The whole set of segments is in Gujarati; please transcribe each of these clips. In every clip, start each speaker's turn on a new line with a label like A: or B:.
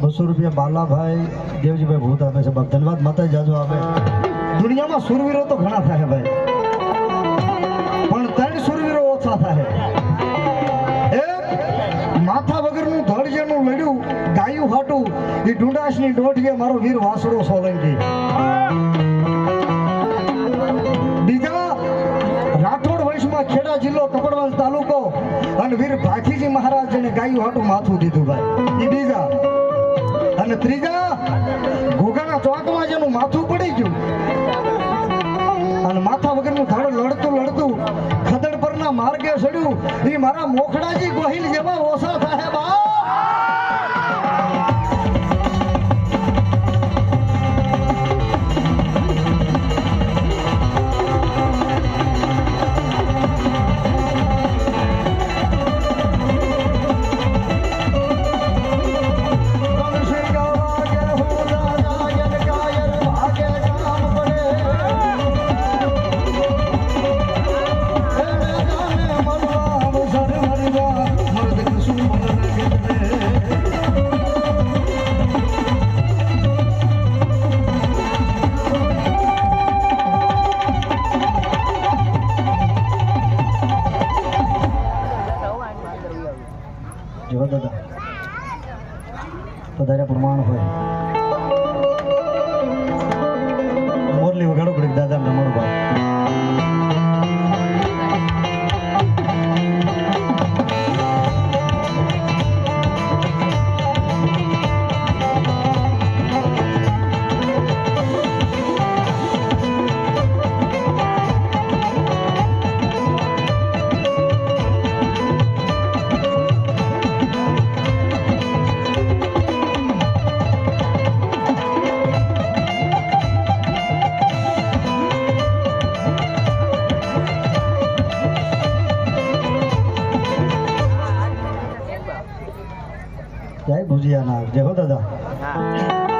A: બસો રૂપિયા બાલાભાઈ, દેવજીભાઈ ભૂત આપે છે. ધન્યવાદ. માતાજી જાજો આપે દુનિયામાં સુરવીરો તો ઘણા થાય ભાઈ. પણ ત્રણ સુરવીરો ઓછા થાય. એક, માથા વગરનું ધડ જેનું લડ્યું, ગાયું હાટું, એ ડુંડાસની દોઢીએ મારો વીર વાસડો સોલંકી. બીજા, રાઠોડ વંશમાં ખેડા જિલ્લો કપડવંશ તાલુકો અને ભાખીજી મહારાજ જેને ગાયું હાટું માથું દીધું ભાઈ. એ બીજા. અને ત્રીજા, ઘોઘાના ચોકમાં જેનું માથું પડી ગયું. અને માથા વગરનું ધાડ લડતું લડતું ખદડ પરના માર્ગે ચડ્યું. એ મારા મોખડાજી ગોહિલ જેવા ઓછા થાય જો દાદા. વધારે પ્રમાણ હોય. જય ભુજિયા ના જય હો દાદા.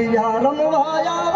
A: यारम भाया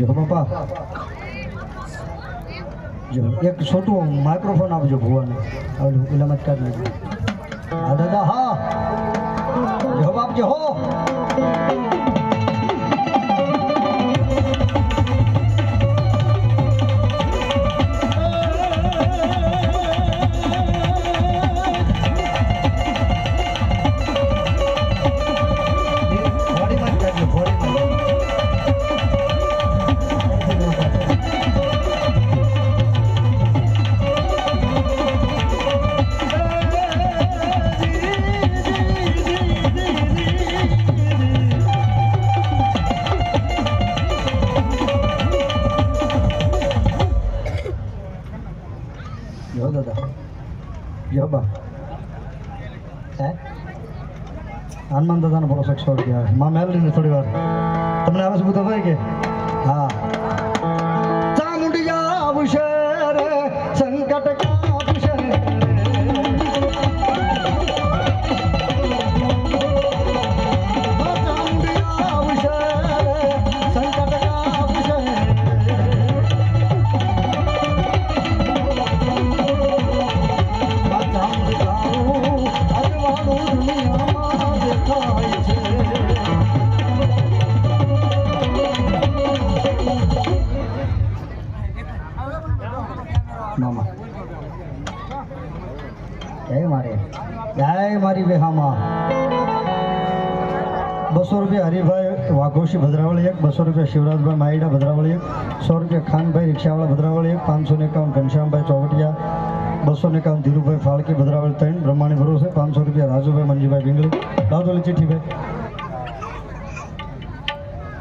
A: જો બાપા જો, એક છોટું માઇક્રોફોન આપજો ભુવાને. ઓલું પેલામાં જ કાઢી હા, દાદા, હા. જો બાપ જો હો. માં મેલડીને થોડી વાર હરિભાઈ વાઘોશી ભદ્રાવળી એક, બસો રૂપિયા શિવરાજભાઈ માઈડા ભદ્રાવળી એક, સો રૂપિયા ખાનભાઈ રિક્ષાવાળા ભદ્રાવળી એક, પાંચસો ને એકાવન ઘનશ્યામભાઈ ચોવટિયા, બસો ને એકાવન ધીરુભાઈ ફાળકી ભદ્રાવળી ત્રણ, બ્રહ્માણી ભરોસે, પાંચસો રૂપિયા રાજુભાઈ મંજીભાઈ બિંગલી દાદોલી ચીઠીભાઈ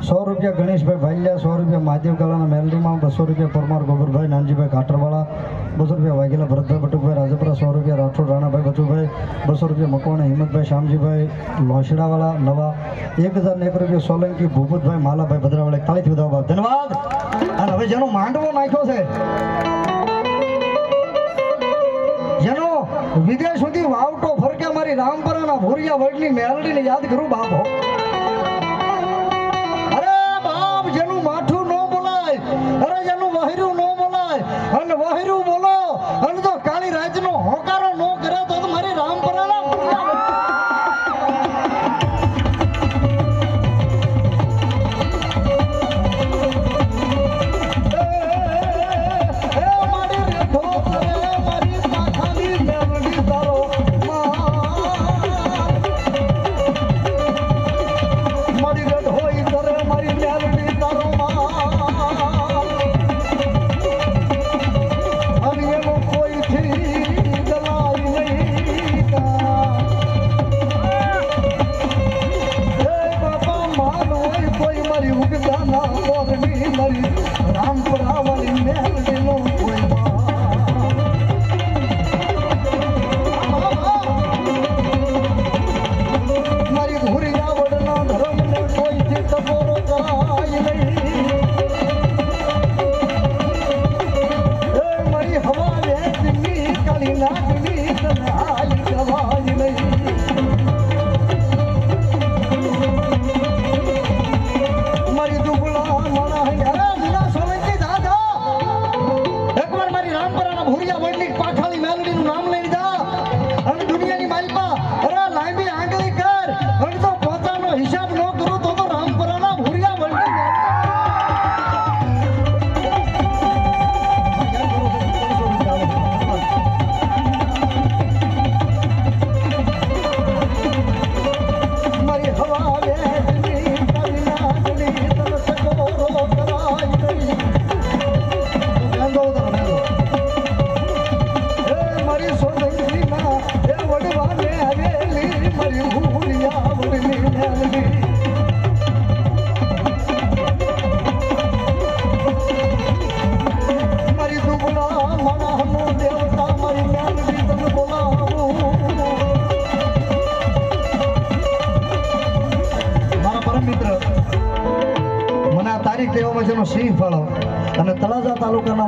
A: સો રૂપિયા ગણેશભાઈ ભાલિયા સો રૂપિયા મહાદેવ કલાના મેલડીમાં, બસો રૂપિયા પરમાર ગોબરભાઈ નાનજીભાઈ કાટરવાળા બસો રૂપિયા વાઘેલા ભરતભાઈ, બટુકભાઈ રાજપરા, સો રૂપિયા રાઠોડ, રાણાભાઈ, બચુભાઈ, બસો રૂપિયા મકવાણા, હિંમતભાઈ, શ્યામજીભાઈ લોસડાવાળા નવા, એક હજાર એક રૂપિયા સોલંકી, ભૂપતભાઈ, માલાભાઈ, ભદ્રાવાળા તાળીથી બધા ધન્યવાદ! અને હવે જેનો માંડવો નાખ્યો છે, જેનો વિદેશ સુધી વાવટો ફરકે મારી રામપરાના ભૂરિયા વડની મેલડીને યાદ કરું બાપ. વહેરું ન બોલાય. અને વહેરું બોલો અને જો કાળી રાજનો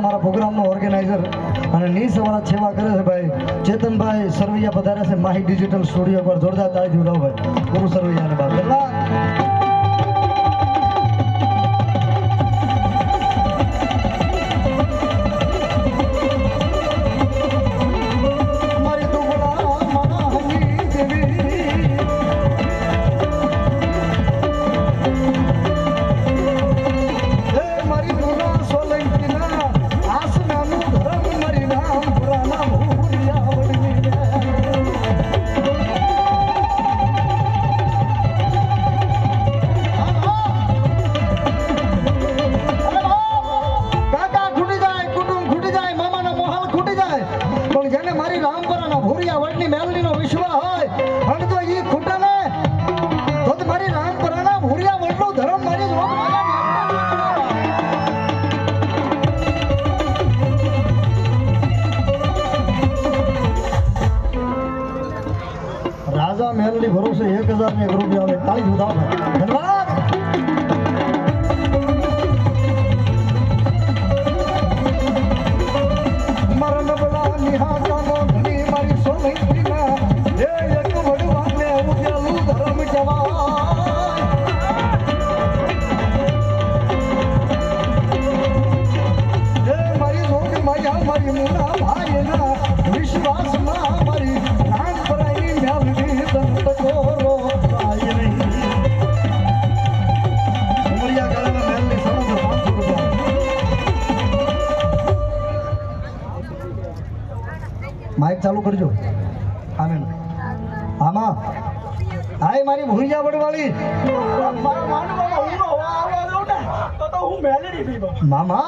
A: તાલુકાના મારા પ્રોગ્રામનો ઓર્ગેનાઇઝર અને ની સવારા સેવા કરે છે ભાઈ. ચેતનભાઈ સરવૈયા પધારે છે, માહી ડિજિટલ સ્ટુડિયો પર. જોરદાર તાળી જોડાવો ભાઈ. ગુરુ સરવૈયાને બાદ ચાલુ કરજો. આમેન. આમાં હાય મારી ભૂંજા વડવાળી. મામા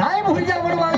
A: હાય ભૂંજા વડવાળી.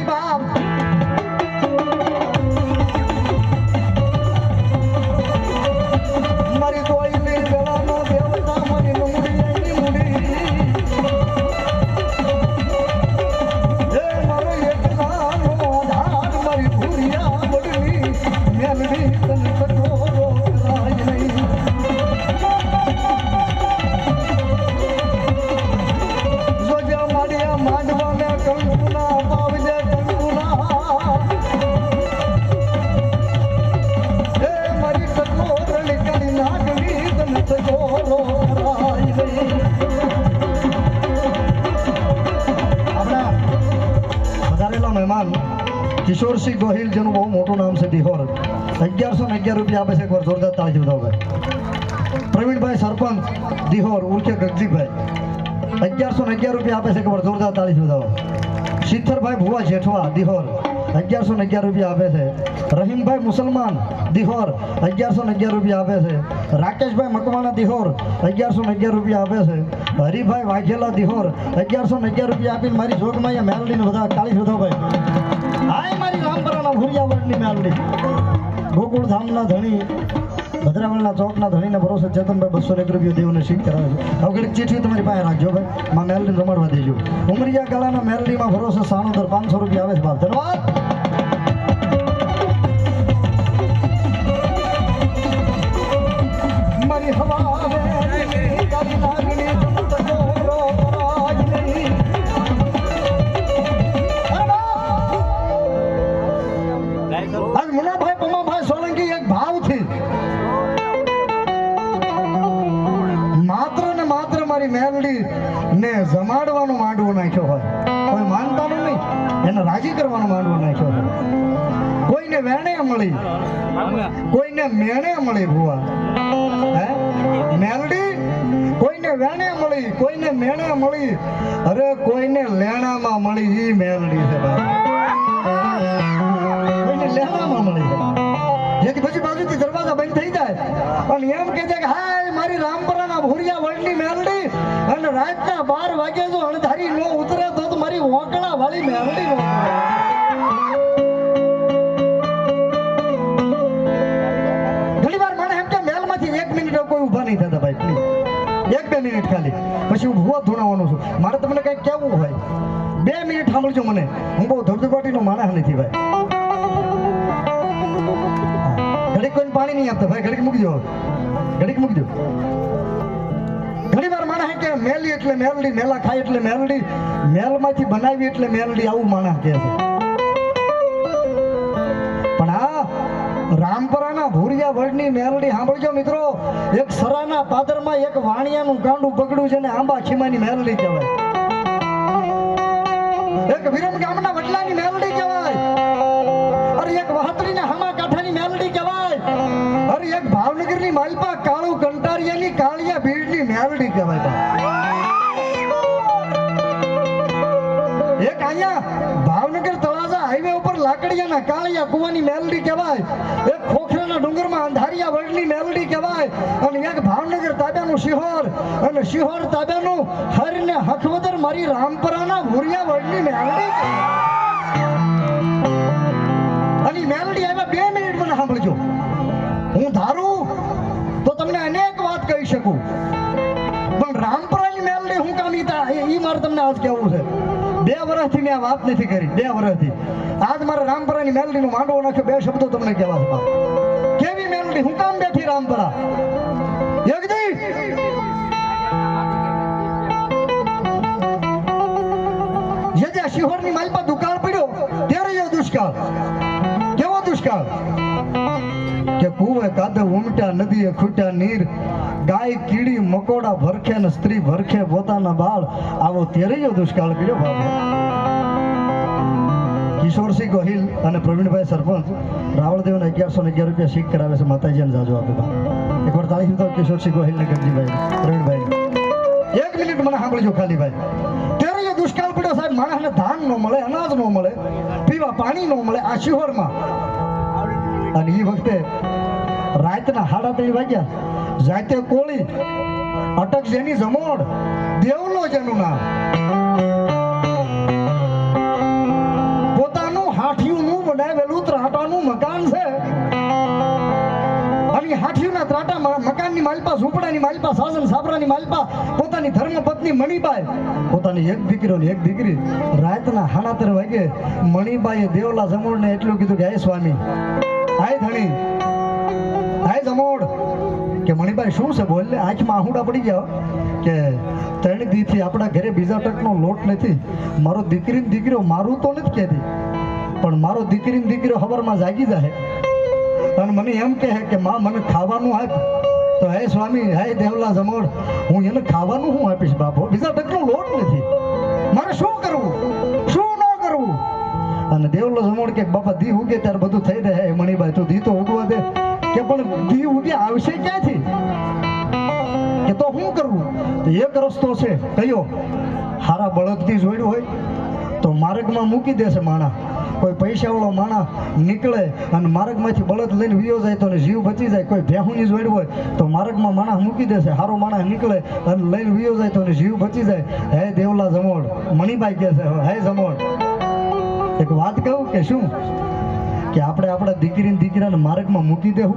A: કિશોરસિંહ ગોહિલ, જેનું બહુ મોટું નામ છે દિહોર અગિયારસો ને અગિયાર રૂપિયા આપે છે એકવાર જોરદાર તાળી બતાવો ભાઈ પ્રવીણભાઈ સરપંચ દિહોર ઉર્કે ગગજીભાઈ. અગિયારસો ને અગિયાર રૂપિયા આપે છે એકવાર જોરદાર તાળી બતાવો શિથરભાઈ ભુવા જેઠવા દિહોર અગિયારસો ને અગિયાર રૂપિયા આપે છે. રહીમભાઈ મુસલમાન દિહોર અગિયારસો ને અગિયાર રૂપિયા આપે છે. રાકેશભાઈ મકવાણા દિહોર અગિયારસો ને અગિયાર રૂપિયા આપે છે. હરિભાઈ વાઘેલા દિહોર અગિયારસો ને અગિયાર રૂપિયા આપીને મારી જોગમાં અહીંયા મેલડીને બધા કાળી શોધો ભાઈ હાય, મારી રામપરાના ભુરિયાવળની મેલડી ગોકુળ ધામના ધણી ભદ્રાવળના ચોકના ધણીને ભરોસે ચેતનભાઈ બસો એક રૂપિયા દેવને શીખ કરાવે છે. હવે ચીઠી તમારી પાસે રાખજો, ભાઈ. માં મેલડીને રમાડવા દેજો. ઉમરિયા કલાના મેલડીમાં ભરોસે સાણોદર પાંચસો રૂપિયા આવે છે બાપ ધન્યવાદ. રાજી કરવાનું માંડવું નાખ્યો કોઈને વેણે મળી, કોઈને મેણે મળી ભુવા. મેલડી, કોઈને વેણે મળી, કોઈને મેણે મળી. અરે કોઈને લેણામાં મળી ઈ મેલડી છે કોઈને લેણામાં મળી જેથી પછી બાજુથી દરવાજા બંધ થઈ જાય. પણ એમ કહે છે કે, હાય, મારી રામપરાના ભૂરિયા વડની મેલડી. અને રાતના બાર વાગે જો અણધારી નો ઉતરે મારી ઓકળા વાળી મેરડી ઘણી વાર મને એમ કે મેલમાંથી એક મિનિટ કોઈ ઊભા નહીં થતા ભાઈ એક મિનિટ ખાલી. પછી હું ભૂવા ધૂણાવવાનો છું. મારે તમને કંઈક કહેવું હોય. બે મિનિટ સાંભળજો મને. હું બહુ ધબધબાટીનો માણસ નથી ભાઈ. ઘડીક પાણી નહીં આપતા. ભાઈ, ઘડીક મૂકજો. ઘડીક મૂકી દો ઘણી માણસ કે મેલી એટલે મેલડી, મેલા ખાય એટલે મેલડી, મેલમાંથી બનાવી એટલે મેલડી આવું માણસ કહે છે. પણ આ રામપરાના ભૂરિયા વડની મેલડી સાંભળજો મિત્રો. એક સરાના પાદરમાં એક વાણિયાનું ગાંડું પકડ્યું છે ને આંબા ખીમાની મેલડી કહેવાય. એક વિરમ ગામના વડલાની મેલડી કહેવાય. અરે એક વહાતરીના હામા કાંઠાની મેલડી કહેવાય. અરે એક ભાવનગરની માલપા કાળુ કંટારિયાની કાળિયા ભીડની મેલડી કહેવાય એક અહીંયા ભાવનગર તળાજા હાઈવે ઉપર લાકડિયાના કાળિયા કુવાની મેલડી કહેવાય. એક ખોખરાના ડુંગરમાં અંધારિયા વડની મેલડી કહેવાય. અને એક ભાવનગર તાબ્યાનું શિહોર. અને શિહોર તાબ્યાનું હરને હખવદર મારી રામપરાના ભૂરિયા વડની મેલડી. અને મેલડી આવ્યા બે મિનિટ મને સાંભળજો. હું ધારું વાત શકું. પણ રામપરાની મેલડી હું કામ ઈ એ મારે તમને આજ કહેવું છે. બે વર્ષથી મેં આ વાત નથી કરી. બે વર્ષથી. આજ મારે રામપરાની મેલડીનો માંડવો નાખ્યો. બે શબ્દો તમને કહેવા છે કેવી મેલડી હું કામ બેઠી રામપરા જે ની શિહોરની માલપા દુકાળ પડ્યો. ત્યારે એવો દુષ્કાળ. કે કુવે ઉમટ્યા, નદીએ ખૂટ્યા નીર. ગાય, કીડી, મકોડા ભરખે ને સ્ત્રી ભરખે પોતાના બાળ. આવો તેરૈયો દુષ્કાળ કર્યો બાપુ કિશોરસિંહ ગોહિલ અને પ્રવીણભાઈ સરપંચ રાવળદેવને અગિયારસો ને અગિયાર રૂપિયા શીખ કરાવે છે, માતાજીને જાજો આપે. એકવાર તાળી તો કિશોરસિંહ ગોહિલ ને ગંજીભાઈ પ્રવીણભાઈ. એક મિનિટ મને સાંભળજો ખાલી ભાઈ. તેરૈયો દુષ્કાળ પડ્યો સાહેબ, માણસને ધાન ન મળે, અનાજ ન મળે, પીવા પાણી ન મળે, આ શિહોરમાં. અને એ વખતે રાતના સાડા ત્રણ વાગ્યા. જાતે કોળી, અટક જેની જમોડ, દેવલો જેનું નામ. પોતાનું હાથીઓનું બનાવેલું ત્રાટાનું મકાન છે. અને એ ત્રાટા મકાનની માલપા, ઝૂંપડાની માલપા સાસન સાબરાની માલપા, પોતાની ધર્મપત્ની મણીબાઈ, પોતાની એક દીકરો ને એક દીકરી. રાતના હાડાતર વાગે મણીબાઈએ દેવલા જમોડને એટલું કીધું કે, હે સ્વામી હાય ધણી મણિભાઈ, શું છે? બોલ આંખમાં આહુડા પડી ગયા કે ત્રણ દીથી આપણા ઘરે બીજા ટકનો લોટ નથી. મારો દીકરી ને દીકરીઓ મારું તો નથી કહેતી, પણ મારો દીકરી ને દીકરીઓ ખબરમાં જાગી જાય અને મને એમ કહે કે, માં, મને ખાવાનું આપ. તો, હે સ્વામી, હે દેવલા જમોડ હું એને ખાવાનું હું આપીશ, બાપો? બીજા ટકનો લોટ નથી. મારે શું કરવું? શું ન કરવું? અને દેવલો જમોડ કે, બાપા, દી ઉગે ત્યારે બધું થઈ રહે. મણિભાઈ, તું દી તો ઉગવા દે. કે, પણ દી ઉગે આવશે ક્યાંથી? તો શું કરવું એક રસ્તો છે. કયો? હારા બળદથી જોડ્યું હોય, તો માર્ગમાં મૂકી દેશે માણા. કોઈ પૈસાવાળો માણા નીકળે અને માર્ગમાંથી બળદ લઈને વિયો જાય તો જીવ બચી જાય. કોઈ ભેહુની જોડ હોય, તો માર્ગમાં માણસ મૂકી દેશે. હારો માણસ નીકળે અને લઈને વિયો જાય તો જીવ બચી જાય. હે દેવલા જમોડ, મણિભાઈ કહે છે, હે જમોડ. એક વાત કહું કે શું? કે આપણે આપણા દીકરી દીકરાને માર્ગમાં મૂકી દેવું?